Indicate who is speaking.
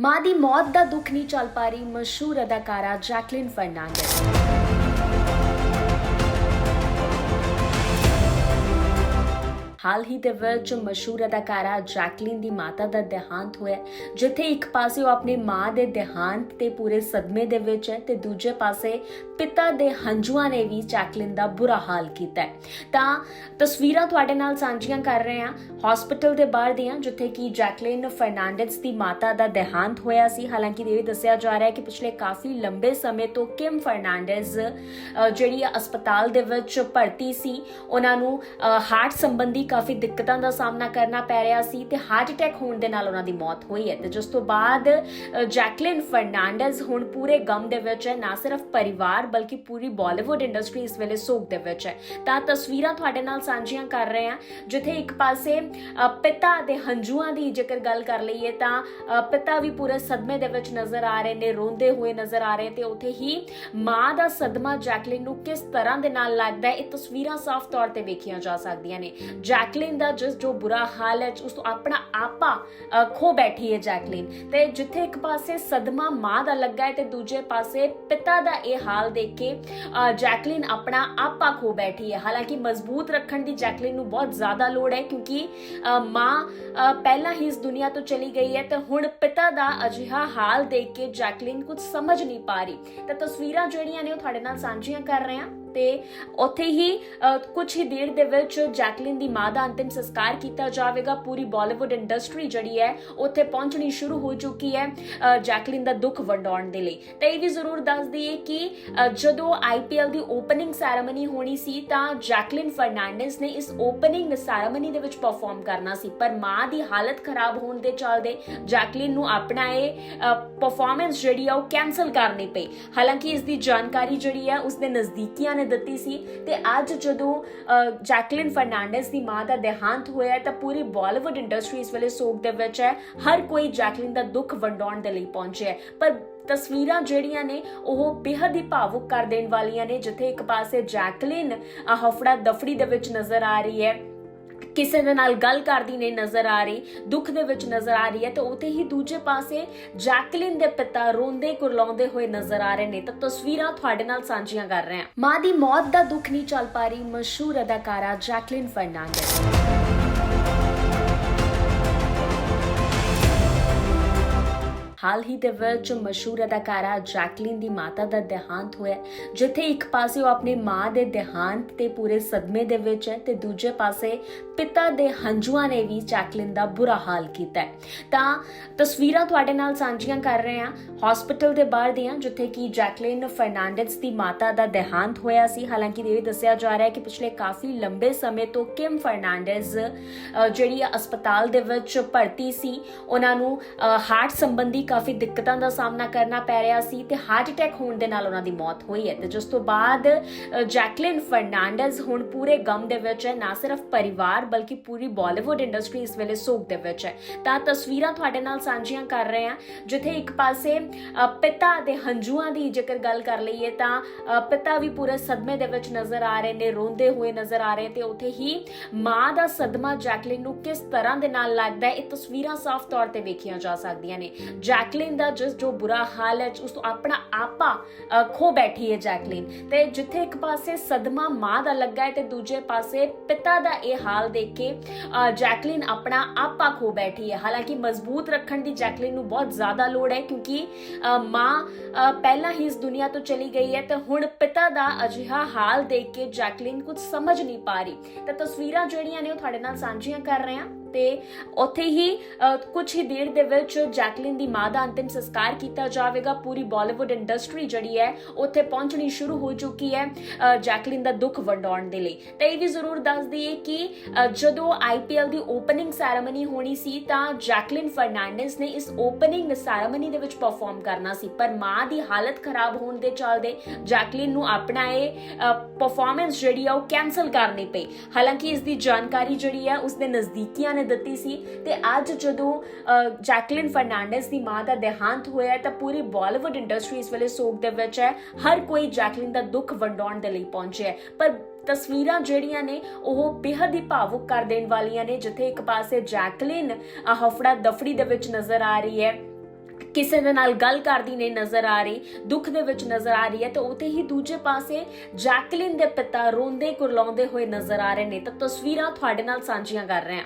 Speaker 1: ਮਾਂ ਦੀ ਮੌਤ ਦਾ ਦੁੱਖ ਨਹੀਂ ਚੱਲ ਪਾ ਰਹੀ ਮਸ਼ਹੂਰ ਅਦਾਕਾਰਾ ਜੈਕਲਿਨ ਫਰਨਾਂਡਸ ਹਾਲ ਹੀ ਦੇ ਵਿੱਚ ਮਸ਼ਹੂਰ ਅਦਾਕਾਰਾ ਜੈਕਲਿਨ ਦੀ ਮਾਤਾ ਦਾ ਦੇਹਾਂਤ ਹੋਇਆ ਜਿੱਥੇ ਇੱਕ ਪਾਸੇ ਉਹ ਆਪਣੀ ਮਾਂ ਦੇ ਦੇਹਾਂਤ ਤੇ ਪੂਰੇ ਸਦਮੇ ਦੇ ਵਿੱਚ ਹੈ ਤੇ ਦੂਜੇ ਪਾਸੇ ਪਿਤਾ ਦੇ ਹੰਝੂਆਂ ਨੇ ਵੀ ਜੈਕਲਿਨ ਦਾ ਬੁਰਾ ਹਾਲ ਕੀਤਾ ਹੈ। ਤਾਂ ਤਸਵੀਰਾਂ ਤੁਹਾਡੇ ਨਾਲ ਸਾਂਝੀਆਂ ਕਰ ਰਹੇ ਹਾਂ। ਹਸਪੀਟਲ ਦੇ ਬਾਹਰ ਦੀਆਂ, ਜਿੱਥੇ ਕਿ ਜੈਕਲਿਨ ਫਰਨਾਂਡez ਦੀ ਮਾਤਾ ਦਾ ਦੇਹਾਂਤ ਹੋਇਆ ਸੀ। ਹਾਲਾਂਕਿ ਇਹ ਵੀ ਦੱਸਿਆ ਜਾ ਰਿਹਾ ਹੈ ਕਿ ਪਿਛਲੇ ਕਾਫੀ ਲੰਬੇ ਸਮੇਂ ਤੋਂ ਕਿਮ ਫਰਨਾਂਡez ਜਿਹੜੀ ਹਸਪਤਾਲ ਦੇ ਵਿੱਚ ਭਰਤੀ ਸੀ, ਉਹਨਾਂ ਨੂੰ ਹਾਰਟ ਸੰਬੰਧੀ ਕਾਫੀ ਦਿੱਕਤਾਂ ਦਾ ਸਾਹਮਣਾ ਕਰਨਾ ਪੈ ਰਿਹਾ ਸੀ ਤੇ ਹਾਰਟ ਅਟੈਕ ਹੋਣ ਦੇ ਨਾਲ ਉਹਨਾਂ ਦੀ ਮੌਤ ਹੋਈ ਹੈ ਤੇ ਜਿਸ ਤੋਂ ਬਾਅਦ ਜੈਕਲਿਨ ਫਰਨਾਂਡez ਹੁਣ ਪੂਰੇ ਗਮ ਦੇ ਵਿੱਚ ਹੈ, ਨਾ ਸਿਰਫ ਪਰਿਵਾਰ ਬਲਕਿ ਪੂਰੀ ਬਾਲੀਵੁੱਡ ਇੰਡਸਟਰੀ ਇਸ ਵੇਲੇ ਸੋਗ ਦੇ ਵਿੱਚ ਹੈ। ਤਾਂ ਤਸਵੀਰਾਂ ਤੁਹਾਡੇ ਨਾਲ ਸਾਂਝੀਆਂ ਕਰ ਰਹੇ ਹਾਂ। ਜਿੱਥੇ ਇੱਕ ਪਾਸੇ ਪਿਤਾ ਦੇ ਹੰਝੂਆਂ ਦੀ ਜੇਕਰ ਗੱਲ ਕਰ ਲਈਏ ਤਾਂ ਪਿਤਾ ਵੀ ਪੂਰੇ ਸਦਮੇ ਦੇ ਵਿੱਚ ਨਜ਼ਰ ਆ ਰਹੇ ਨੇ, ਰੋਂਦੇ ਹੋਏ ਨਜ਼ਰ ਆ ਰਹੇ ਤੇ ਉੱਥੇ ਹੀ ਮਾਂ ਦਾ ਸਦਮਾ ਜੈਕਲਿਨ ਨੂੰ ਕਿਸ ਤਰ੍ਹਾਂ ਦੇ ਨਾਲ ਲੱਗਦਾ ਹੈ, ਇਹ ਤਸਵੀਰਾਂ ਸਾਫ਼ ਤੌਰ ਤੇ ਵੇਖੀਆਂ ਜਾ ਸਕਦੀਆਂ ਨੇ। ਜੈਕਲਿਨ ਦਾ ਜਿਸ ਜੋ ਬੁਰਾ ਹਾਲ ਹੈ ਉਸ ਤੋਂ ਆਪਣਾ ਆਪਾ ਖੋ ਬੈਠੀ ਹੈ ਜੈਕਲਿਨ। ਤੇ ਜਿੱਥੇ ਇੱਕ ਪਾਸੇ ਸਦਮਾ ਮਾਂ ਦਾ ਲੱਗਾ ਹੈ ਤੇ ਦੂਜੇ ਪਾਸੇ ਪਿਤਾ ਦਾ ਇਹ ਹਾਲ ਦੇਖ ਕੇ ਅ, ਜੈਕਲਿਨ ਆਪਣਾ ਆਪਾ ਖੋ ਬੈਠੀ ਹੈ। ਹਾਲਾਂਕਿ ਮਜ਼ਬੂਤ ਰੱਖਣ ਦੀ ਜੈਕਲਿਨ ਨੂੰ ਬਹੁਤ ਜ਼ਿਆਦਾ ਲੋੜ ਹੈ ਕਿਉਂਕਿ ਅ, ਮਾਂ ਅ, ਪਹਿਲਾਂ ਹੀ ਇਸ ਦੁਨੀਆ ਤੋਂ ਚਲੀ ਗਈ ਹੈ ਤੇ ਹੁਣ ਪਿਤਾ ਦਾ ਅਜਿਹਾ ਹਾਲ ਦੇਖ ਕੇ ਜੈਕਲਿਨ ਕੁਝ ਸਮਝ ਨਹੀਂ ਪਾ ਰਹੀ। ਤਾਂ ਤਸਵੀਰਾਂ ਜਿਹੜੀਆਂ ਨੇ ਉਹ ਤੁਹਾਡੇ ਨਾਲ ਸਾਂਝੀਆਂ ਕਰ ਰਹੇ ਹਾਂ। ਤੇ ਉੱਥੇ ਹੀ ਕੁਝ ਹੀ ਦੇਰ ਦੇ ਵਿੱਚ ਜੈਕਲਿਨ ਦੀ ਮਾਂ ਦਾ ਅੰਤਿਮ ਸੰਸਕਾਰ ਕੀਤਾ ਜਾਵੇਗਾ। ਪੂਰੀ ਬਾਲੀਵੁੱਡ ਇੰਡਸਟਰੀ ਜਿਹੜੀ ਹੈ ਉੱਥੇ ਪਹੁੰਚਣੀ ਸ਼ੁਰੂ ਹੋ ਚੁੱਕੀ ਹੈ ਜੈਕਲਿਨ ਦਾ ਦੁੱਖ ਵੰਡਾਉਣ ਦੇ ਲਈ। ਤੇ ਇਹ ਵੀ ਜ਼ਰੂਰ ਦੱਸ ਦਈਏ ਕਿ ਅ, ਜਦੋਂ ਆਈਪੀਐਲ ਦੀ ਓਪਨਿੰਗ ਸੈਰੇਮਨੀ ਹੋਣੀ ਸੀ ਤਾਂ ਜੈਕਲਿਨ ਫਰਨਾਂਡez ਨੇ ਇਸ ਓਪਨਿੰਗ ਸੈਰੇਮਨੀ ਦੇ ਵਿੱਚ ਪਰਫਾਰਮ ਕਰਨਾ ਸੀ। ਪਰ ਮਾਂ ਦੀ ਹਾਲਤ ਖਰਾਬ ਹੋਣ ਦੇ ਚੱਲਦੇ ਜੈਕਲਿਨ ਨੂੰ ਆਪਣਾ ਇਹ ਪਰਫਾਰਮੈਂਸ ਜਿਹੜੀ ਆ ਉਹ ਕੈਨਸਲ ਕਰਨੀ ਪਈ। ਹਾਲਾਂਕਿ ਇਸ ਦੀ ਜਾਣਕਾਰੀ ਜਿਹੜੀ ਹੈ ਉਸਦੇ ਨਜ਼ਦੀਕੀਆਂ ਨੇ ਦਿੱਤੀ ਸੀ ਤੇ ਅੱਜ ਜਦੋਂ ਜੈਕਲਿਨ ਫਰਨਾਂਡez ਦੀ ਮਾਂ ਦਾ ਦੇਹਾਂਤ ਹੋਇਆ ਤਾਂ ਪੂਰੀ ਬਾਲੀਵੁੱਡ ਇੰਡਸਟਰੀ ਇਸ ਵੇਲੇ ਸੋਗ ਦੇ ਵਿੱਚ ਹੈ। ਹਰ ਕੋਈ ਜੈਕਲਿਨ ਦਾ ਦੁੱਖ ਵੰਡਾਉਣ ਦੇ ਲਈ ਪਹੁੰਚਿਆ ਪਰ ਤਸਵੀਰਾਂ ਜਿਹੜੀਆਂ ਨੇ, ਉਹ ਬੇहद ਹੀ ਭਾਵੁਕ ਕਰ ਦੇਣ ਵਾਲੀਆਂ ਨੇ, ਜਿੱਥੇ ਇੱਕ ਪਾਸੇ ਜੈਕਲਿਨ ਹਫੜਾ ਦਫੜੀ ਦੇ ਵਿੱਚ ਨਜ਼ਰ ਆ ਰਹੀ ਹੈ। ਕਿਸੇ ਦੇ ਨਾਲ ਗੱਲ ਕਰਦੀ ਨੇ ਨਜ਼ਰ ਆ ਰਹੀ, ਦੁੱਖ ਦੇ ਵਿੱਚ ਨਜ਼ਰ ਆ ਰਹੀ ਹੈ ਤੇ ਉਤੇ ਹੀ ਦੂਜੇ ਪਾਸੇ ਜੈਕਲਿਨ ਦੇ ਪਿਤਾ ਰੋਂਦੇ ਕੁਰਲਾਉਂਦੇ ਹੋਏ ਨਜ਼ਰ ਆ ਰਹੇ ਨੇ। ਤਾਂ ਤਸਵੀਰਾਂ ਤੁਹਾਡੇ ਨਾਲ ਸਾਂਝੀਆਂ ਕਰ ਰਹੇ ਹਾਂ। ਮਾਂ ਦੀ ਮੌਤ ਦਾ ਦੁੱਖ ਨਹੀਂ ਚੱਲ ਪਾ ਰਹੀ ਮਸ਼ਹੂਰ ਅਦਾਕਾਰਾ ਜੈਕਲਿਨ ਫਰਨਾਂਡਸ। ਹਾਲ ਹੀ ਦੇ ਵਿੱਚ ਮਸ਼ਹੂਰ ਅਦਾਕਾਰਾ ਜੈਕਲਿਨ ਦੀ ਮਾਤਾ ਦਾ ਦੇਹਾਂਤ ਹੋਇਆ ਜਿੱਥੇ ਇੱਕ ਪਾਸੇ ਉਹ ਆਪਣੀ ਮਾਂ ਦੇ ਦੇਹਾਂਤ ਤੇ ਪੂਰੇ ਸਦਮੇ ਦੇ ਵਿੱਚ ਹੈ ਤੇ ਦੂਜੇ ਪਾਸੇ ਪਿਤਾ ਦੇ ਹੰਝੂਆਂ ਨੇ ਵੀ ਜੈਕਲਿਨ ਦਾ ਬੁਰਾ ਹਾਲ ਕੀਤਾ ਤਾਂ ਤਸਵੀਰਾਂ ਤੁਹਾਡੇ ਨਾਲ ਸਾਂਝੀਆਂ ਕਰ ਰਹੇ ਹਾਂ। ਹਸਪੀਟਲ ਦੇ ਬਾਹਰ ਦੀਆਂ, ਜਿੱਥੇ ਕਿ ਜੈਕਲਿਨ ਫਰਨਾਂਡez ਦੀ ਮਾਤਾ ਦਾ ਦੇਹਾਂਤ ਹੋਇਆ ਸੀ। ਹਾਲਾਂਕਿ ਇਹ ਵੀ ਦੱਸਿਆ ਜਾ ਰਿਹਾ ਹੈ ਕਿ ਪਿਛਲੇ ਕਾਫੀ ਲੰਬੇ ਸਮੇਂ ਤੋਂ ਕਿਮ ਫਰਨਾਂਡez ਜਿਹੜੀ ਹਸਪਤਾਲ ਦੇ ਵਿੱਚ ਭਰਤੀ ਸੀ, ਉਹਨਾਂ ਨੂੰ ਹਾਰਟ ਸੰਬੰਧੀ ਕਾਫੀ ਦਿੱਕਤਾਂ ਦਾ ਸਾਹਮਣਾ ਕਰਨਾ ਪੈ ਰਿਹਾ ਸੀ ਤੇ ਹਾਰਟ ਅਟੈਕ ਹੋਣ ਦੇ ਨਾਲ ਉਹਨਾਂ ਦੀ ਮੌਤ ਹੋਈ ਹੈ ਤੇ ਜਿਸ ਤੋਂ ਬਾਅਦ ਜੈਕਲਿਨ ਫਰਨਾਂਡez ਹੁਣ ਪੂਰੇ ਗਮ ਦੇ ਵਿੱਚ ਹੈ, ਨਾ ਸਿਰਫ ਪਰਿਵਾਰ ਬਲਕਿ ਪੂਰੀ ਬਾਲੀਵੁੱਡ ਇੰਡਸਟਰੀ ਇਸ ਵੇਲੇ ਸੋਗ ਦੇ ਵਿੱਚ ਹੈ। ਤਾਂ ਤਸਵੀਰਾਂ ਤੁਹਾਡੇ ਨਾਲ ਸਾਂਝੀਆਂ ਕਰ ਰਹੇ ਹਾਂ। ਜਿੱਥੇ ਇੱਕ ਪਾਸੇ ਪਿਤਾ ਦੇ ਹੰਝੂਆਂ ਦੀ ਜੇਕਰ ਗੱਲ ਕਰ ਲਈਏ ਤਾਂ ਪਿਤਾ ਵੀ ਪੂਰੇ ਸਦਮੇ ਦੇ ਵਿੱਚ ਨਜ਼ਰ ਆ ਰਹੇ ਨੇ, ਰੋਂਦੇ ਹੋਏ ਨਜ਼ਰ ਆ ਰਹੇ ਤੇ ਉੱਥੇ ਹੀ ਮਾਂ ਦਾ ਸਦਮਾ ਜੈਕਲਿਨ ਨੂੰ ਕਿਸ ਤਰ੍ਹਾਂ ਦੇ ਨਾਲ ਲੱਗਦਾ ਹੈ, ਇਹ ਤਸਵੀਰਾਂ ਸਾਫ਼ ਤੌਰ ਤੇ ਵੇਖੀਆਂ ਜਾ ਸਕਦੀਆਂ ਨੇ। ਜੈਕਲਿਨ ਦਾ ਜਿਸ ਜੋ ਬੁਰਾ ਹਾਲ ਹੈ ਉਸ ਤੋਂ ਆਪਣਾ ਆਪਾ ਖੋ ਬੈਠੀ ਹੈ ਜੈਕਲਿਨ। ਤੇ ਜਿੱਥੇ ਇੱਕ ਪਾਸੇ ਸਦਮਾ ਮਾਂ ਦਾ ਲੱਗਾ ਹੈ ਤੇ ਦੂਜੇ ਪਾਸੇ ਪਿਤਾ ਦਾ ਇਹ ਹਾਲ ਦੇਖ ਕੇ ਅ, ਜੈਕਲਿਨ ਆਪਣਾ ਆਪਾ ਖੋ ਬੈਠੀ ਹੈ। ਹਾਲਾਂਕਿ ਮਜ਼ਬੂਤ ਰੱਖਣ ਦੀ ਜੈਕਲਿਨ ਨੂੰ ਬਹੁਤ ਜ਼ਿਆਦਾ ਲੋੜ ਹੈ ਕਿਉਂਕਿ ਅ, ਮਾਂ ਅ, ਪਹਿਲਾਂ ਹੀ ਇਸ ਦੁਨੀਆ ਤੋਂ ਚਲੀ ਗਈ ਹੈ ਤੇ ਹੁਣ ਪਿਤਾ ਦਾ ਅਜਿਹਾ ਹਾਲ ਦੇਖ ਕੇ ਜੈਕਲਿਨ ਕੁਝ ਸਮਝ ਨਹੀਂ ਪਾ ਰਹੀ। ਤਾਂ ਤਸਵੀਰਾਂ ਜਿਹੜੀਆਂ ਨੇ ਉਹ ਤੁਹਾਡੇ ਨਾਲ ਸਾਂਝੀਆਂ ਕਰ ਰਹੇ ਹਾਂ। ਤੇ ਉੱਥੇ ਹੀ ਕੁਝ ਹੀ ਦੇਰ ਦੇ ਵਿੱਚ ਜੈਕਲਿਨ ਦੀ ਮਾਂ ਦਾ ਅੰਤਿਮ ਸੰਸਕਾਰ ਕੀਤਾ ਜਾਵੇਗਾ। ਪੂਰੀ ਬਾਲੀਵੁੱਡ ਇੰਡਸਟਰੀ ਜਿਹੜੀ ਹੈ ਉੱਥੇ ਪਹੁੰਚਣੀ ਸ਼ੁਰੂ ਹੋ ਚੁੱਕੀ ਹੈ ਜੈਕਲਿਨ ਦਾ ਦੁੱਖ ਵੰਡਾਉਣ ਦੇ ਲਈ। ਤੇ ਇਹ ਵੀ ਜ਼ਰੂਰ ਦੱਸ ਦਈਏ ਕਿ ਅ, ਜਦੋਂ ਆਈਪੀਐਲ ਦੀ ਓਪਨਿੰਗ ਸੈਰੇਮਨੀ ਹੋਣੀ ਸੀ ਤਾਂ ਜੈਕਲਿਨ ਫਰਨਾਂਡez ਨੇ ਇਸ ਓਪਨਿੰਗ ਸੈਰੇਮਨੀ ਦੇ ਵਿੱਚ ਪਰਫਾਰਮ ਕਰਨਾ ਸੀ। ਪਰ ਮਾਂ ਦੀ ਹਾਲਤ ਖਰਾਬ ਹੋਣ ਦੇ ਚੱਲਦੇ ਜੈਕਲਿਨ ਨੂੰ ਆਪਣਾ ਇਹ ਪਰਫਾਰਮੈਂਸ ਜਿਹੜੀ ਆ ਉਹ ਕੈਨਸਲ ਕਰਨੀ ਪਈ। ਹਾਲਾਂਕਿ ਇਸ ਦੀ ਜਾਣਕਾਰੀ ਜਿਹੜੀ ਹੈ ਉਸਦੇ ਨਜ਼ਦੀਕੀਆਂ ਨੇ ਦਿੱਤੀ ਸੀ ਤੇ ਅੱਜ ਜਦੋਂ ਅ, ਜੈਕਲਿਨ ਫਰਨਾਂਡez ਦੀ ਮਾਂ ਦਾ ਦੇਹਾਂਤ ਹੋਇਆ ਤਾਂ ਪੂਰੀ ਬਾਲੀਵੁੱਡ ਇੰਡਸਟਰੀ ਇਸ ਵੇਲੇ ਸੋਗ ਦੇ ਵਿੱਚ ਹੈ। ਹਰ ਕੋਈ ਜੈਕਲਿਨ ਦਾ ਦੁੱਖ ਵੰਡਾਉਣ ਦੇ ਲਈ ਪਹੁੰਚਿਆ ਹੈ। ਪਰ ਤਸਵੀਰਾਂ ਜਿਹੜੀਆਂ ਨੇ ਉਹ ਬੇहद ਹੀ ਭਾਵੁਕ ਕਰ ਦੇਣ ਵਾਲੀਆਂ ਨੇ ਜਿੱਥੇ ਇੱਕ ਪਾਸੇ ਜੈਕਲਿਨ ਹਫੜਾ ਦਫੜੀ ਦੇ ਵਿੱਚ ਨਜ਼ਰ ਆ ਰਹੀ ਹੈ ਕਿਸੇ ਦੇ ਨਾਲ ਗੱਲ ਕਰਦੀ ਨਹੀਂ ਨਜ਼ਰ ਆ ਰਹੀ ਦੁੱਖ ਦੇ ਵਿੱਚ ਨਜ਼ਰ ਆ ਰਹੀ ਹੈ ਤੇ ਉਤੇ ਹੀ ਦੂਜੇ ਪਾਸੇ ਜੈਕਲਿਨ ਦੇ ਪਿਤਾ ਰੋਂਦੇ ਕੁਰਲਾਉਂਦੇ ਹੋਏ ਨਜ਼ਰ ਆ ਰਹੇ ਨੇ। ਤਾਂ ਤਸਵੀਰਾਂ ਤੁਹਾਡੇ ਨਾਲ ਸਾਂਝੀਆਂ ਕਰ ਰਹੇ ਹਾਂ।